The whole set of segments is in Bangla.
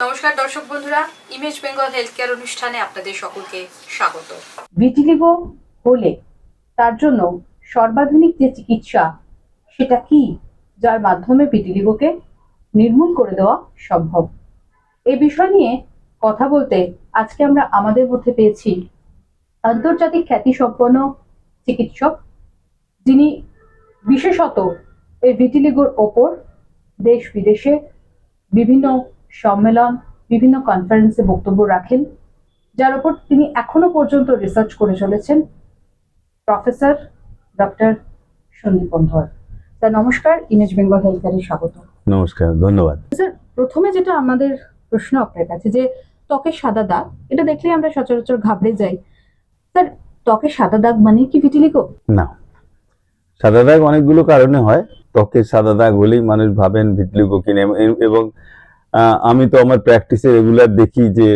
নমস্কার দর্শক বন্ধুরা ইমেজ বেঙ্গল হেলথ কেয়ার অনুষ্ঠানে আপনাদের সকলকে স্বাগত। ভিটিলিগো হলে তার জন্য সর্বাধুনিক যে চিকিৎসা, সেটা কি? যার মাধ্যমে ভিটিলিগোকে নির্মূল করে দেওয়া সম্ভব। এ বিষয় নিয়ে কথা বলতে আজকে আমরা আমাদের মধ্যে পেয়েছি আন্তর্জাতিক খ্যাতিসম্পন্ন চিকিৎসক, যিনি বিশেষত এই ভিটিলিগোর ওপর দেশ বিদেশে বিভিন্ন সম্মেলন বিভিন্ন কনফারেন্সে বক্তব্য রাখেন যার উপর তিনি এখনও পর্যন্ত রিসার্চ করে চলেছেন professor doctor Sandeep Bandhar. Sir নমস্কার ইমেজ বেঙ্গল হেলথ স্বাগত। নমস্কার ধন্যবাদ। স্যার প্রথমে যেটা আমাদের প্রশ্ন আপনার কাছে যে ত্বকের সাদা দাগ এটা দেখলে আমরা সচরাচর ঘাবড়ে যাই। স্যার ত্বকের সাদা দাগ মানে কি ভিটিলিগো না। সাদা দাগ অনেকগুলো কারণে হয়। ত্বকের সাদা দাগ হলেই মানুষ ভাবেন ভিটলিগো কিনে এবং আমি তো আমার প্র্যাকটিসে রেগুলার দেখি যে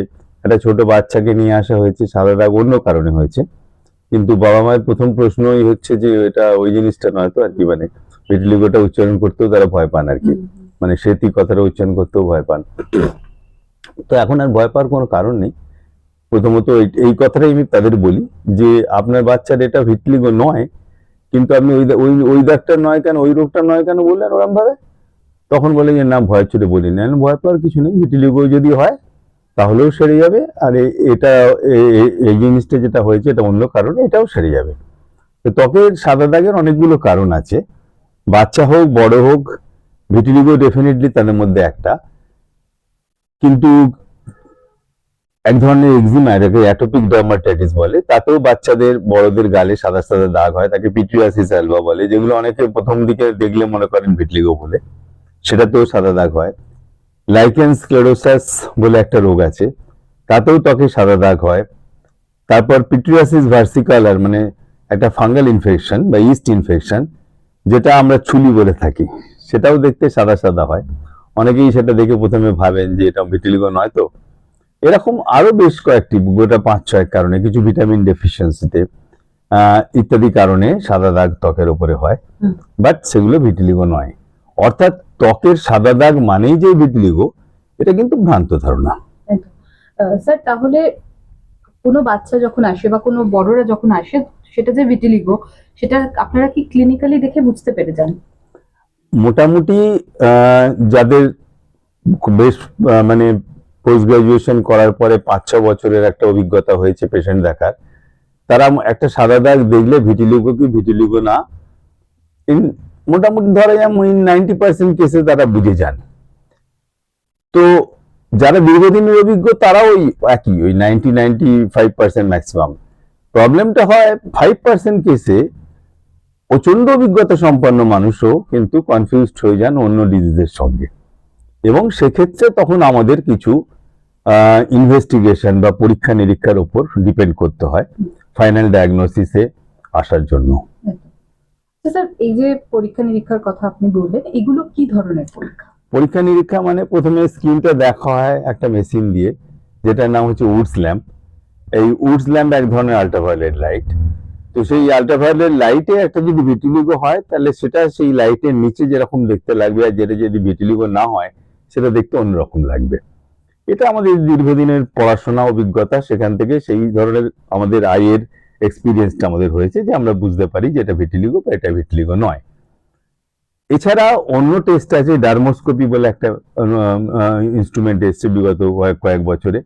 একটা ছোট বাচ্চাকে নিয়ে আসা হয়েছে সাদা দাগ অন্য কারণে হয়েছে। কিন্তু বাবা মায়ের প্রথম প্রশ্নই হচ্ছে যে এটা ওই জিনিসটা নয় তো আর কি মানে ভিটলিগোটা উচ্চারণ করতেও তারা ভয় পান আর কি। মানে সেতি কথাটা উচ্চারণ করতেও ভয় পান। তো এখন আর ভয় পাওয়ার কোনো কারণ নেই। প্রথমত এই- এই কথাটাই আমি তাদের বলি যে আপনার বাচ্চার এটা ভিটলিগো নয় কিন্তু আপনি ওই ওই ওই দাগটা নয় কেন ওই রোগটা নয় কেন বললেন ওরম ভাবে তখন বলে যে, না, ভয় চলে বলি না। ভয় পাওয়ার কিছু নেই। ভিটিলিগো যদি হয়, তাহলেও সেরে যাবে। আর এটা এই জিনিসটা যেটা হয়েছে, এটা অন্য কারণে এটাও সেরে যাবে। তো ত্বকের সাদা দাগের অনেকগুলো কারণ আছে। বাচ্চা হোক, বড় হোক ভিটিলিগো ডেফিনেটলি তাদের মধ্যে একটা। কিন্তু এক ধরনের এক্সিমা এটাকে অ্যাটোপিক ডার্মাটাইটিস বলে, তাতেও বাচ্চাদের, বড়দের গালে সাদা সাদা দাগ হয়। তাকে পিটুয়াসিস অ্যালবা বলে, যেগুলো অনেকে প্রথম দিকে দেখলে মনে করেন ভিটলিগো বলে। সেটাতেও সাদা দাগ হয়। লাইকেন স্ক্লেরোসাস বলে একটা রোগ আছে তাতেও ত্বকে সাদা দাগ হয়। তারপর পিটুয়াসিস ভার্সিকালার মানে একটা ফাঙ্গাল ইনফেকশন বা ইস্ট ইনফেকশন যেটা আমরা ছুলি বলে থাকি। সেটাও দেখতে সাদা সাদা হয়। অনেকেই সেটা দেখে প্রথমে ভাবেন যে এটা ভিটিলিগো নয় তো। এরকম আরও বেশ কয়েকটি গোটা পাঁচ ছয় কারণে কিছু ভিটামিন ডেফিসিয়েন্সিতে ইত্যাদি কারণে সাদা দাগ ত্বকের উপরে হয়। বাট সেগুলো ভিটিলিগো নয়। অর্থাৎ ত্বকের সাদা দাগ মানেই যে ভিটিলিগো এটা কিন্তু ভ্রান্ত ধারণা। স্যার তাহলে কোনো বাচ্চা যখন আসে বা কোনো বড়রা যখন আসে সেটা যে ভিটিলিগো সেটা আপনারা কি ক্লিনিক্যালি দেখে বুঝতে পেরে যান? মোটামুটি আহ, যাদের বেশ মানে পোস্ট গ্রাজুয়েশন করার পরে পাঁচ ছ বছরের একটা অভিজ্ঞতা হয়েছে পেশেন্ট দেখার তারা একটা সাদা দাগ দেখলে ভিটিলিগো কি ভিটিলিগো না? মোটামুটি ধরা যায় নাইনটি পার্সেন্ট কেসে তারা বুঝে যান। তো যারা দীর্ঘদিনের অভিজ্ঞ, তারাও ওই একই, ওই ninety ninety five percent maximum প্রবলেমটা হয় ফাইভ পার্সেন্ট কেসে প্রচণ্ড অভিজ্ঞতা সম্পন্ন মানুষও কিন্তু কনফিউজড হয়ে যান অন্য ডিজিজের সঙ্গে। এবং সেক্ষেত্রে তখন আমাদের কিছু ইনভেস্টিগেশন বা পরীক্ষা নিরীক্ষার উপর ডিপেন্ড করতে হয় ফাইনাল ডায়াগনোসিসে আসার জন্য। স্যার এই যে পরীক্ষা নিরীক্ষার কথা আপনি বললেন, এগুলো কি ধরনের পরীক্ষা? পরীক্ষা নিরীক্ষা মানে প্রথমে স্ক্রিনটা দেখা হয় একটা মেশিন দিয়ে, যেটার নাম হচ্ছে উডস ল্যাম্প। এই উডস ল্যাম্প এক ধরনের আল্ট্রাভায়োলেট লাইট তো সেই আল্ট্রাভায়োলেট লাইটে একটা যদি ভিটিলিগো হয়, তাহলে সেটা সেই লাইটের নিচে যেরকম দেখতে লাগবে আর যেটা যদি ভিটিলিগো না হয়, সেটা দেখতে অন্যরকম লাগবে। এটা আমাদের দীর্ঘদিনের পড়াশোনা, অভিজ্ঞতা, সেখান থেকে সেই ধরনের আমাদের আইয়ের এক্সপিরিয়েন্সটা আমাদের হয়েছে যে আমরা বুঝতে পারি যে এটা ভিটিলিগো বা এটা ভিটিলিগো নয়। এছাড়া অন্য টেস্ট আছে ডার্মোস্কোপি বলে একটা ইনস্ট্রুমেন্ট এসছে বিগত কয়েক বছরে।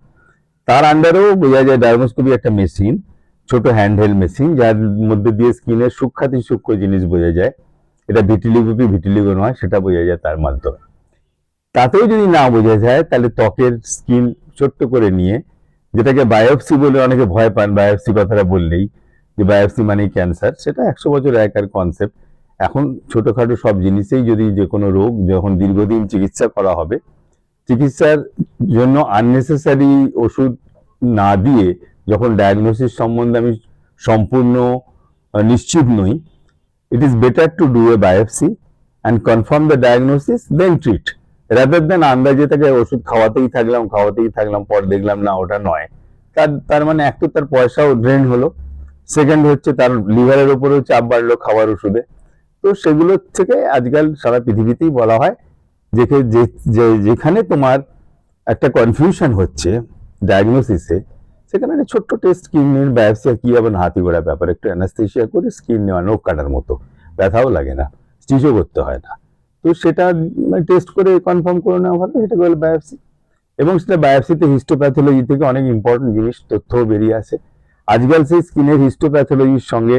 তার আন্ডারেও বোঝা যায় ডার্মোস্কোপি একটা মেশিন ছোট হ্যান্ডহেল মেশিন যার মধ্যে দিয়ে স্কিনের সূক্ষাতি সূক্ষ্ম জিনিস বোঝা যায়। এটা ভিটিলিগো কি ভিটিলিগো নয়, সেটা বোঝা যায় তার মাধ্যমে। তাতেও যদি না বোঝা যায়, তাহলে ত্বকের স্কিন ছোট্ট করে নিয়ে যেটাকে বায়োপসি বলে অনেকে ভয় পান, বায়োপসি কথাটা বললেই, যে বায়োপসি মানেই ক্যান্সার, সেটা একশো বছর আগেকার কনসেপ্ট এখন ছোটোখাটো সব জিনিসেই যদি যে কোনো রোগ যখন দীর্ঘদিন চিকিৎসা করা হবে, চিকিৎসার জন্য আননেসেসারি ওষুধ না দিয়ে যখন ডায়াগনোসিস সম্বন্ধে আমি সম্পূর্ণ নিশ্চিত নই it is better to do a biopsy and confirm the diagnosis then treat rather than আন্দাজে তাকে ওষুধ খাওয়াতেই থাকলাম খাওয়াতেই থাকলাম, পর দেখলাম না, ওটা নয়। তার তার মানে এক তো তার পয়সাও ড্রেন হলো। সেকেন্ড হচ্ছে তার লিভারের উপরেও চাপ বাড়লো খাওয়ার ওষুধে। তো সেগুলো থেকে আজকাল সারা পৃথিবীতেই বলা হয় যে যেখানে তোমার একটা কনফিউশন হচ্ছে ডায়াগনোসিসে সেখানে একটা ছোট্ট টেস্ট স্কিন নিয়ে বায়োপসি কি আবার হাতি গোড়া ব্যাপার। একটু অ্যানাস্থেশিয়া করে স্কিন নেওয়া, নখ কাটার মতো। ব্যথাও লাগে না, স্টিচও করতে হয় না। তো সেটা টেস্ট করে কনফার্ম করে নেওয়া ভালো সেটা বলে বায়োপসি এবং সেটা বায়োপসিতে হিস্টোপ্যাথোলজি থেকে অনেক ইম্পর্টেন্ট জিনিস তথ্য বেরিয়ে আসে। আজকাল সেই স্কিনের হিস্টোপ্যাথোলজির সঙ্গে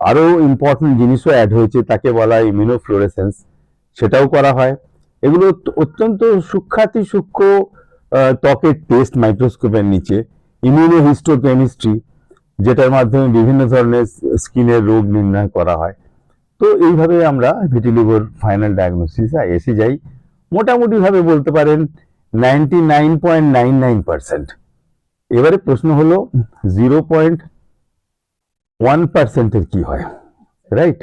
আরও ইম্পর্টেন্ট জিনিসও অ্যাড হয়েছে, তাকে বলা হয় ইমিউনোফ্লোরেসেন্স সেটাও করা হয়। এগুলো অত্যন্ত সূক্ষাতি সূক্ষ্ম ত্বকের টেস্ট মাইক্রোস্কোপের নিচে ইমিউনোহিস্টোকেমিস্ট্রি যেটার মাধ্যমে বিভিন্ন ধরনের স্কিনের রোগ নির্ণয় করা হয়। তো এইভাবে আমরা ভিটিলিগোর ফাইনাল ডায়াগনোসিস এসে যাই। মোটামুটি ভাবে বলতে পারেন ninety nine point nine nine percent এবারে প্রশ্ন হলো জিরো পয়েন্ট ওয়ান পার্সেন্টের কি হয়? রাইট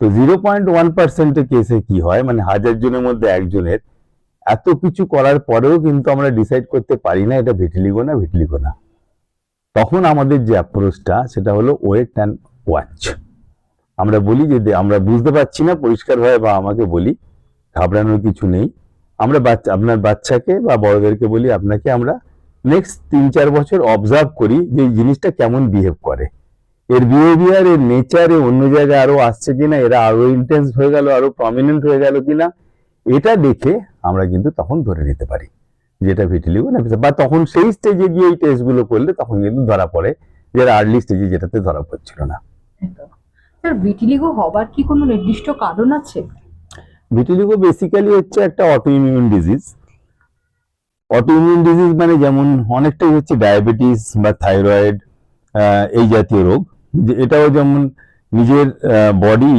তো জিরো পয়েন্ট ওয়ান পার্সেন্টের কেসে কি হয়? মানে হাজার জনের মধ্যে একজনের। এত কিছু করার পরেও কিন্তু আমরা ডিসাইড করতে পারি না এটা ভিটিলিগো না ভিটিলিগো না। তখন আমাদের যে অ্যাপ্রোচটা সেটা হলো ওয়েট অ্যান্ড ওয়াচ আমরা বলি যে আমরা বুঝতে পারছি না পরিষ্কারভাবে বা আমাকে বলি। ঘাবড়ানোর কিছু নেই। আমরা বাচ্চা আপনার বাচ্চাকে বা বড়দেরকে বলি, আপনাকে আমরা নেক্সট তিন চার বছর অবজার্ভ করি যে জিনিসটা কেমন বিহেভ করে। এর বিহেভিয়ার এর নেচার এ অন্য জায়গায় আরও আসছে কিনা, এরা আরও ইন্টেন্স হয়ে গেল, আরও প্রমিনেন্ট হয়ে গেল কিনা, এটা দেখে আমরা কিন্তু তখন ধরে নিতে পারি যেটা ভিটিলিগো না বা তখন সেই স্টেজে গিয়ে এই টেস্টগুলো করলে তখন কিন্তু ধরা পড়ে যেটা আর্লি স্টেজে যেটাতে ধরা পড়ছিল না। স্যার ভিটিলিগো হবার কি কোনো নির্দিষ্ট কারণ আছে? ভিটিলিগো বেসিক্যালি হচ্ছে একটা অটোইমিউন ডিজিজ অটোইমিউন ডিজিজ মানে যেমন অনেকটাই হচ্ছে ডায়াবেটিস বা থাইরয়েড এই জাতীয় রোগ। এটাও যেমন নিজের বডি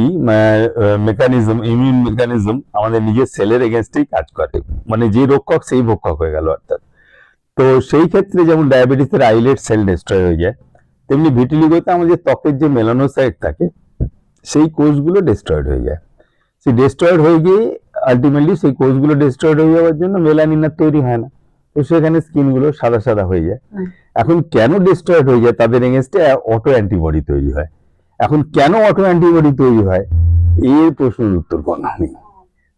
মেকানিজম ইমিউন মেকানিজম আমাদের নিজের সেলের এগেনস্টেই কাজ করে। মানে যে রক্ষক সেই ভক্ষক হয়ে গেল, অর্থাৎ। তো সেই ক্ষেত্রে যেমন ডায়াবেটিসের আইলেট সেল ডিস্ট্রয় হয়ে যায়, তেমনি ভিটিলিগোতে আমাদের ত্বকের যে মেলানোসাইট থাকে সেই কোষগুলো ডিস্ট্রয়েড হয়ে যায়। সেই ডিস্ট্রয়েড হয়ে গিয়ে আলটিমেটলি সেই কোষগুলো ডিস্ট্রয়েড হয়ে যাওয়ার জন্য মেলানিন আর তৈরি হয় না। তো সেখানে স্কিনগুলো সাদা সাদা হয়ে যায়। এখন কেন ডিস্ট্রয়েড হয়ে যায় তাদের এগেনস্টে অটো অ্যান্টিবডি তৈরি হয়। এখন কেন অটো অ্যান্টিবডি তৈরি হয়? এর প্রশ্নের উত্তর কোনো নেই।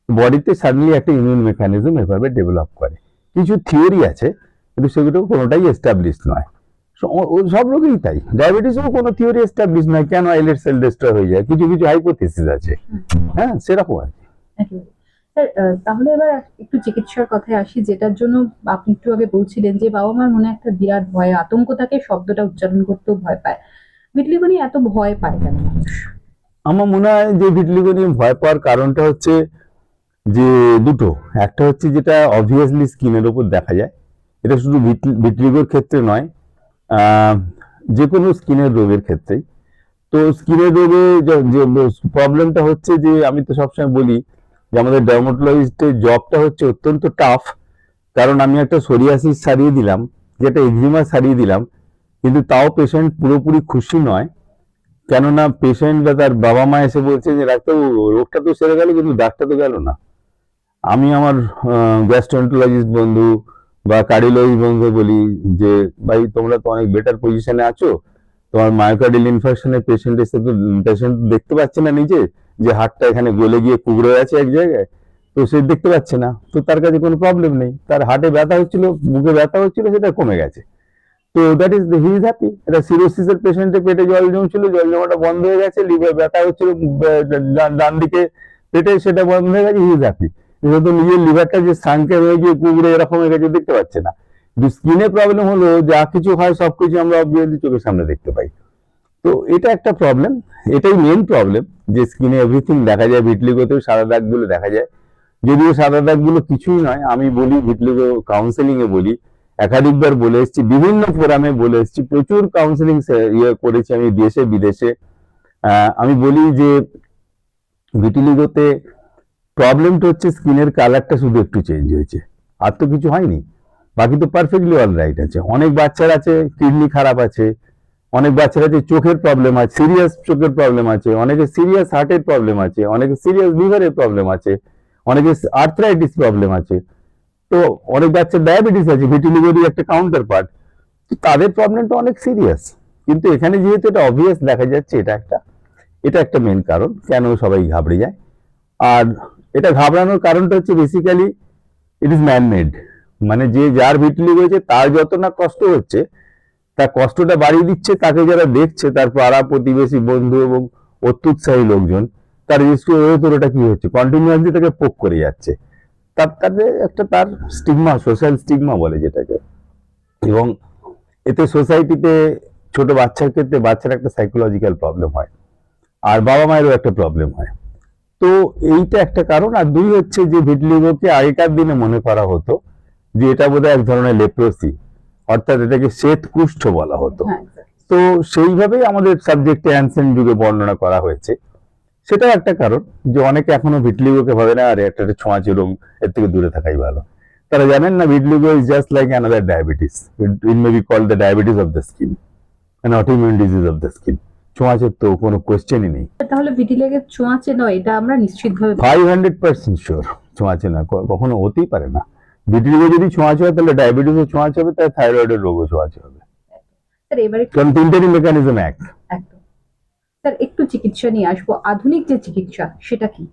বডিতে সাডেনলি একটা ইমিউন মেকানিজম এভাবে ডেভেলপ করে। কিছু থিওরি আছে কিন্তু সেগুলো কোনোটাই এস্টাবলিশ নয়। সব রোগেই তাই। ডায়াবেটিসও কোনো থিওরি এস্টাবলিশ নয় কেন আইলেট সেল ডিস্ট্রয় হয়ে যায়। কিছু কিছু হাইপোথিসিস আছে। হ্যাঁ সেরকম আর কি। স্যার তাহলে এবার একটু চিকিৎসার কথায় আসি যেটার জন্য আপনি একটু আগে বলছিলেন যে বাবা মার মনে একটা বিরাট ভয় আতঙ্ক থাকে শব্দটা উচ্চারণ করতেও ভয় পায়। ভিটলিগো নিয়ে এত ভয় পায় কেন? মানুষ আমার মনে হয় যে ভিটলিগো নিয়ে ভয় পাওয়ার কারণটা হচ্ছে যে দুটো। একটা হচ্ছে যেটা অবভিয়াসলি স্কিনের ওপর দেখা যায়। এটা শুধু ভিট- ভিটলিগোর ক্ষেত্রে নয় যে কোনো স্কিনের রোগের ক্ষেত্রেই। তো স্কিনের রোগে যে- প্রবলেমটা হচ্ছে যে, আমি তো সবসময় বলি যে, আমাদের ডার্মাটোলজিস্টের জবটা হচ্ছে অত্যন্ত টাফ কারণ আমি একটা সোরিয়াসিস সারিয়ে দিলাম, যেটা এক্সিমা সারিয়ে দিলাম, কিন্তু তাও পেশেন্ট পুরোপুরি খুশি নয়। কেননা পেশেন্ট বা তার বাবা মা এসে বলছে যে ডাক্তার রোগটা তো সেরে গেল, কিন্তু ডাক্তার তো গেল না। আমি আমার গ্যাস্ট্রোন্টোলজিস্ট বন্ধু বা কার্ডিওলজিস্ট বন্ধু বলি যে, ভাই, তোমরা তো অনেক বেটার পজিশনে আছো। তোমার মায়োকার্ডিয়াল ইনফেকশনের পেশেন্ট এসে তো পেশেন্ট দেখতে পাচ্ছে না নিজে যে হাতটা এখানে গলে গিয়ে কুগড়ে আছে এক জায়গায়। তো সে দেখতে পাচ্ছে না। তো তার কাছে কোনো প্রবলেম নেই। তার হার্টে ব্যথা হচ্ছিল, বুকে ব্যথা হচ্ছিল, সেটা কমে গেছে। তো that is he is happy এটা সিরোসিসের পেশেন্টের পেটে জল জমছিল, জল জমাটা বন্ধ হয়ে গেছে লিভার ব্যথা হচ্ছিল ডান দিকে পেটে, সেটা বন্ধ হয়ে গেছে হি ইজ হ্যাপি তো নিজের লিভারটা যে সাংকে হয়ে গিয়ে কুগড়ে এরকম হয়ে গেছে দেখতে পাচ্ছে না। কিন্তু স্কিনে প্রবলেম হলো, যা কিছু হয় সবকিছু আমরা অবভিয়াসলি চোখের সামনে দেখতে পাই। তো এটা একটা প্রবলেম এটাই মেন প্রবলেম যে স্কিনে এভরিথিং দেখা যায়, ভিটলিগোতেও সাদা দাগগুলো দেখা যায়। যদিও সাদা দাগগুলো কিছুই নয়, আমি বলি ভিটলিগো কাউন্সেলিং এ বলি, একাধিকবার বলে এসেছি, বিভিন্ন ফোরামে বলে এসেছি, প্রচুর কাউন্সেলিং ইয়ে করেছি আমি দেশে, বিদেশে। আমি বলি যে ভিটিলিগোতে প্রবলেমটা হচ্ছে স্কিনের কালারটা শুধু একটু চেঞ্জ হয়েছে। আর তো কিছু হয়নি। বাকি তো পারফেক্টলি অল রাইট আছে। অনেক বাচ্চার আছে কিডনি খারাপ আছে। অনেক বাচ্চার আছে চোখের প্রবলেম আছে সিরিয়াস চোখের প্রবলেম আছে। অনেকে সিরিয়াস হার্টের প্রবলেম আছে। অনেকে সিরিয়াস লিভারের প্রবলেম আছে। অনেকে আর্থ্রাইটিস প্রবলেম আছে। তো অনেক বাচ্চার ডায়াবেটিস আছে ভিটিলিগোরই একটা কাউন্টার পার্ট তাদের প্রবলেমটা অনেক সিরিয়াস কিন্তু এখানে যেহেতু এটা অবভিয়াস দেখা যাচ্ছে, এটা একটা এটা একটা মেন কারণ। কেন সবাই ঘাবড়ে যায়? আর এটা ঘাবড়ানোর কারণটা হচ্ছে basically it is man made মানে যে যার ভিটলি হয়েছে তার যত না কষ্ট হচ্ছে, তার কষ্টটা বাড়িয়ে দিচ্ছে, তাকে যারা দেখছে, তার পাড়া প্রতিবেশী বন্ধু এবং অত্যুৎসাহী লোকজন, তার তোর ওটা কি হচ্ছে? কন্টিনিউয়াসলি তাকে পোক করে যাচ্ছে। তার, তাতে একটা তার স্টিগমা সোশ্যাল স্টিগমা বলে যেটাকে। এবং এতে সোসাইটিতে ছোট বাচ্চার ক্ষেত্রে বাচ্চার একটা সাইকোলজিক্যাল প্রবলেম হয়। আর বাবা মায়েরও একটা প্রবলেম হয়। তো এইটা একটা কারণ। আর দুই হচ্ছে যে ভিটলিগোকে আগেকার দিনে মনে করা হতো যে এটা বোধহয় এক ধরনের লেপ্রোসি অর্থাৎ এটাকে শ্বেত কুষ্ঠ বলা হতো। হ্যাঁ তো সেইভাবেই আমাদের সাবজেক্টে অ্যানসেন্ট যুগে বর্ণনা করা হয়েছে। সেটাও একটা কারণ যে অনেকে এখনও ভিটলিগোকে ভাবে না আরে একটা ছোঁয়া রোগ এর থেকে দূরে থাকাই ভালো। তারা জানেন না vitiligo is just like another diabetes it may be call the diabetes of the skin an autoimmune disease of the skin ছোঁয়াচের তো কোনো কোয়েশ্চেনই নেই। তাহলে ভিটিলেগের ছোঁয়াচে নয় এটা আমরা নিশ্চিতভাবে ফাইভ হান্ড্রেড পার্সেন্ট শিওর ছোঁয়াচে না কখনো হতেই পারে না। ভিটিলিগো যদি ছোঁয়াচে হয় তাহলে ডায়াবেটিসও ছোঁয়াচে হবে তাই থাইরয়েডের রোগও ছোঁয়াচে হবে। কারণ তিনটেরই মেকানিজম এক। স্যার একটু চিকিৎসা নিয়ে আসব। আধুনিক যে চিকিৎসা সেটা কি?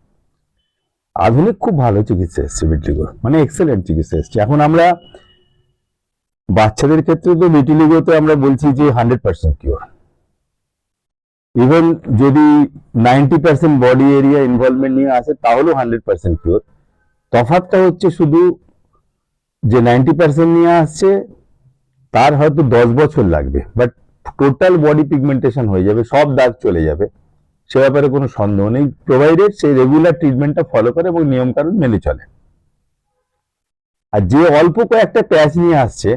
আধুনিক খুব ভালো চিকিৎসা এসছে ভিটিলিগোর মানে এক্সেলেন্ট চিকিৎসা এসছে। এখন আমরা বাচ্চাদের ক্ষেত্রে তো ভিটিলিগোতে আমরা বলছি যে হান্ড্রেড পার্সেন্ট কিওর ইভেন যদি ninety percent body area involvement নিয়ে আসে, তাহলেও হান্ড্রেড পার্সেন্ট পিওর তফাৎটা হচ্ছে শুধু যে নাইনটি পার্সেন্ট নিয়ে আসছে, তার হয়তো দশ বছর লাগবে বাট টোটাল বডি পিগমেন্টেশন হয়ে যাবে, সব দাগ চলে যাবে। সে ব্যাপারে কোনো সন্দেহ নেই। প্রোভাইডেড সেই রেগুলার ট্রিটমেন্টটা ফলো করে এবং নিয়মকানুন মেনে চলে। আর যে অল্প কয়েকটা প্যাচ নিয়ে আসছে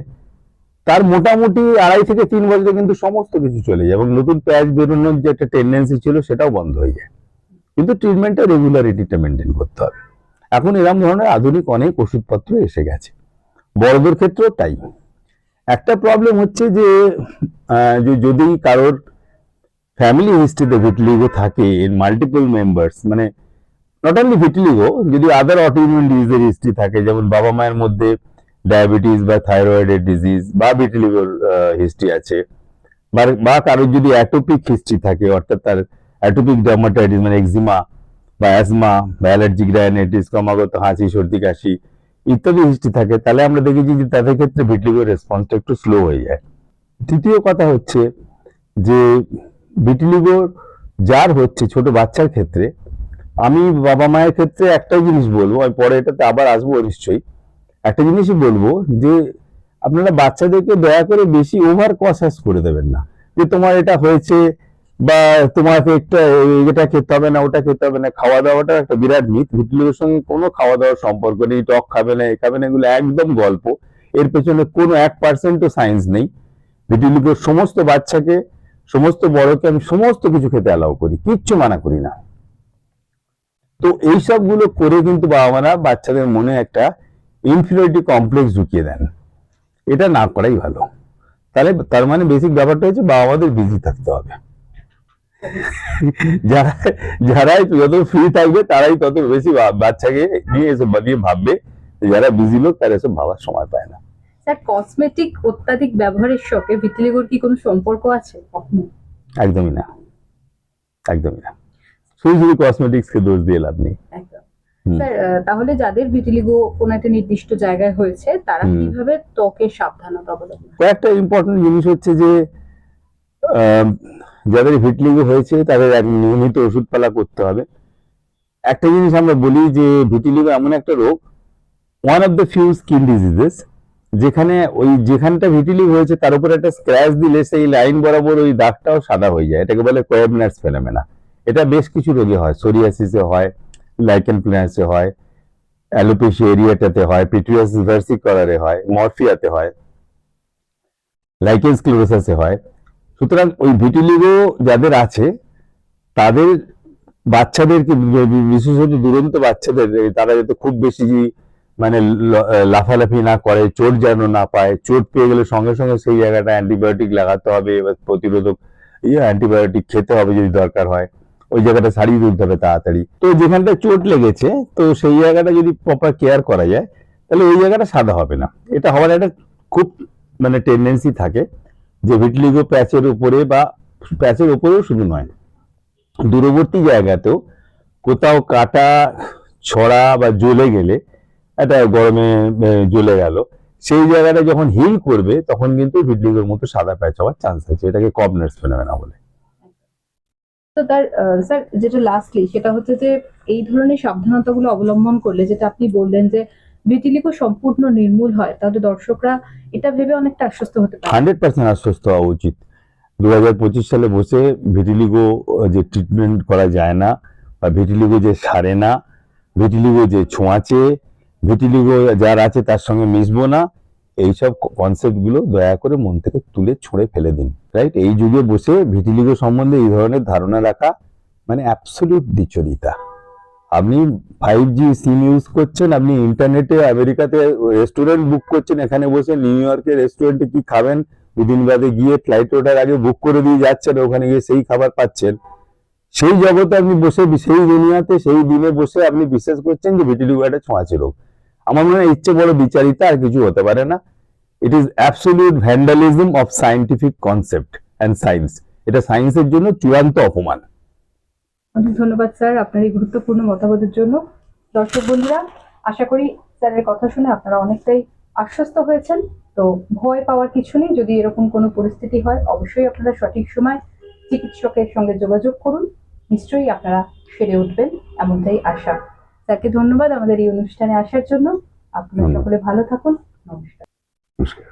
তার মোটামুটি আড়াই থেকে তিন বছরে কিন্তু সমস্ত কিছু চলে যায় এবং নতুন প্যাচ বেরোনোর যে একটা টেন্ডেন্সি ছিল সেটাও বন্ধ হয়ে যায়। কিন্তু ট্রিটমেন্টটা রেগুলারিটিটা মেনটেন করতে হবে। এখন এরকম ধরনের আধুনিক অনেক ওষুধপত্র এসে গেছে। বড়দের ক্ষেত্রেও তাই। একটা প্রবলেম হচ্ছে যে যদি কারোর ফ্যামিলি হিস্ট্রিতে ভিটলিগো থাকে ইন মাল্টিপল মেম্বার্স মানে নট অনলি ভিটলিগো যদি আদার অটোইমিউন ডিজিজের হিস্ট্রি থাকে, যেমন বাবা মায়ের মধ্যে ডায়াবেটিস বা থাইরয়েডের ডিজিজ বা ভিটলিগোর হিস্ট্রি আছে। বা- বা কারোর যদি অ্যাটোপিক হিস্ট্রি থাকে, অর্থাৎ তার অ্যাটোপিক ডার্মাটাইটিস মানে এক্সিমা বা অ্যাজমা বা অ্যালার্জিক ডায়ানাইটিস ক্রমাগত হাঁচি সর্দি, কাশি ইত্যাদি হিস্ট্রি থাকে, তাহলে আমরা দেখেছি যে তাদের ক্ষেত্রে ভিটলিগোর রেসপন্সটা একটু স্লো হয়ে যায়। তৃতীয় কথা হচ্ছে যে ভিটিলিগো যার হচ্ছে ছোট বাচ্চার ক্ষেত্রে, আমি বাবা মায়ের ক্ষেত্রে একটাই জিনিস বলব, আমি পরে এটাতে আবার আসব নিশ্চয়ই একটা জিনিসই বলব যে আপনারা বাচ্চাদেরকে দয়া করে বেশি ওভার কসাস করে দেবেন না। যে তোমার এটা হয়েছে বা তোমাকে একটা এটা খেতে হবে না, ওটা খেতে হবে না খাওয়া দাওয়াটা একটা বিরাট মিথ ভিটলিগোর সঙ্গে কোনো খাওয়া দাওয়ার সম্পর্ক নেই, টক খাবে না, এ খাবে না, এগুলো একদম গল্প। এর পেছনে কোনো এক পার্সেন্টও সায়েন্স নেই। ভিটিলিগোর সমস্ত বাচ্চাকে, সমস্ত বড়কে আমি সমস্ত কিছু খেতে অ্যালাউ করি, কিচ্ছু মানা করি না। তো এইসবগুলো করে কিন্তু বাবা মারা বাচ্চাদের মনে একটা ইনফিরিয়রিটি কমপ্লেক্স ঢুকিয়ে দেন। এটা না করাই ভালো। তাহলে তার মানে বেসিক ব্যাপারটা হচ্ছে বাবা মাদের বিজি থাকতে হবে। যারা যারাই যত ফ্রি থাকবে তারাই তত বেশি বাচ্চাকে নিয়ে এসব নিয়ে ভাববে যারা বিজি লোক তারা এসব ভাবার সময় পায় না। স্যার কসমেটিক অত্যাধিক ব্যবহারের সঙ্গে ভিটিলিগোর কি কোনো সম্পর্ক আছে একদমই না। একদমই না। শুধু শুধু কসমেটিক্স কে দোষ দিয়ে লাভ নেই। একদম। স্যার তাহলে যাদের ভিটিলিগো কোনো একটা নির্দিষ্ট জায়গায় হয়েছে তারা কীভাবে ত্বকের সাবধানতা অবলম্বন কয়েকটা ইম্পর্টেন্ট জিনিস হচ্ছে যে যাদের ভিটলিগো হয়েছে তাদের নিয়মিত ওষুধপালা করতে হবে। একটা জিনিস আমরা বলি যে ভিটিলিগো এমন একটা রোগ one of the few skin diseases যেখানে ওই যেখানটা ভিটিলিগো হয়েছে তার উপর একটা স্ক্র্যাচ দিলে সেই লাইন বরাবর ওই দাগটাও সাদা হয়ে যায়। এটাকে বলে কোয়েবনার্স ফেনোমেনা এটা বেশ কিছু রোগে হয় সোরিয়াসিসে হয় লাইকেন প্লান্সে হয় অ্যালোপেশি এরিয়াটাতে হয় পিটুয়াসিস ভার্সিকলারে হয় মরফিয়াতে হয় লাইকেন স্ক্লেরোসাসে হয়। সুতরাং ওই ভিটিলিগো যাদের আছে, তাদের বাচ্চাদেরকে বিশেষত দুরন্ত বাচ্চাদের, তারা যাতে খুব বেশি মানে লাফালাফি না করে, চোট যেন না পায়, চোট পেয়ে গেলে সঙ্গে সঙ্গে সেই জায়গাটা অ্যান্টিবায়োটিক লাগাতে হবে এবার প্রতিরোধক ইয়ে অ্যান্টিবায়োটিক খেতে হবে যদি দরকার হয়। ওই জায়গাটা সারিয়ে তুলতে হবে তাড়াতাড়ি। তো যেখানটা চোট লেগেছে, তো সেই জায়গাটা যদি প্রপার কেয়ার করা যায়, তাহলে ওই জায়গাটা সাদা হবে না। এটা হওয়ার একটা খুব মানে টেন্ডেন্সি থাকে যে ভিটলিগো প্যাচের উপরে বা প্যাচের উপরেও শুধু নয়, দূরবর্তী জায়গাতেও কোথাও কাটা, ছড়া বা জ্বলে গেলে এটা গরমে জ্বলে গেল, সেই জায়গাটা যখন হিল করবে, তখন কিন্তু ভিটলিগোর মতো সাদা প্যাচ হওয়ার চান্স আছে। এটাকে কবনার্স ফেনোমেনা বলে। তো তার স্যার যেটা লাস্টলি সেটা হচ্ছে যে এই ধরনের সাবধানতাগুলো অবলম্বন করলে, যেটা আপনি বললেন যে ভিটিলিগো সম্পূর্ণ নির্মূল হয়, তাহলে দর্শকরা এটা ভেবে অনেকটা আশ্বস্ত হতে পারে। হান্ড্রেড পার্সেন্ট আশ্বস্ত হওয়া উচিত। দু হাজার পঁচিশ সালে বসে ভিটিলিগো যে ট্রিটমেন্ট করা যায় না, বা ভিটিলিগো যে সারে না ভিটিলিগো যে ছোঁয়াচে ভিটিলিগো যার আছে তার সঙ্গে মিশবো না এইসব কনসেপ্টগুলো দয়া করে মন থেকে তুলে ছুঁড়ে ফেলে দিন রাইট এই যুগে বসে ভিটিলিগো সম্বন্ধে এই ধরনের ধারণা রাখা মানে অ্যাবসলিউট দ্বিচরিতা আপনি ফাইভ জি সিম ইউজ করছেন, আপনি ইন্টারনেটে আমেরিকাতে রেস্টুরেন্ট বুক করছেন, এখানে বসে নিউ ইয়র্কের রেস্টুরেন্টে কি খাবেন? দুদিন বাদে গিয়ে ফ্লাইট ওঠার আগে বুক করে দিয়ে যাচ্ছেন, ওখানে গিয়ে সেই খাবার পাচ্ছেন। সেই জগতে আপনি বসে, সেই দুনিয়াতে, সেই দিনে বসে আপনি বিশ্বাস করছেন যে ভিটিলিগো একটা ছোঁয়াচে রোগ। আমার মনে হয় ইচ্ছে বড় বিচারিতা আর কিছু হতে পারে না। It is absolute vandalism of scientific concept and science এটা সায়েন্সের জন্য চূড়ান্ত অপমান। অনেক ধন্যবাদ, স্যার, আপনার এই গুরুত্বপূর্ণ মতামতের জন্য। দর্শক বন্ধুরা, আশা করি স্যারের কথা শুনে আপনারা অনেকটাই আশ্বস্ত হয়েছেন। তো ভয় পাওয়ার কিছু নেই, যদি এরকম কোনো পরিস্থিতি হয়, অবশ্যই আপনারা সঠিক সময় চিকিৎসকের সঙ্গে যোগাযোগ করুন। নিশ্চয়ই আপনারা সেরে উঠবেন, এমনটাই আশা। স্যারকে ধন্যবাদ আমাদের এই অনুষ্ঠানে আসার জন্য। আপনারা সকলে ভালো থাকুন। নমস্কার। নমস্কার।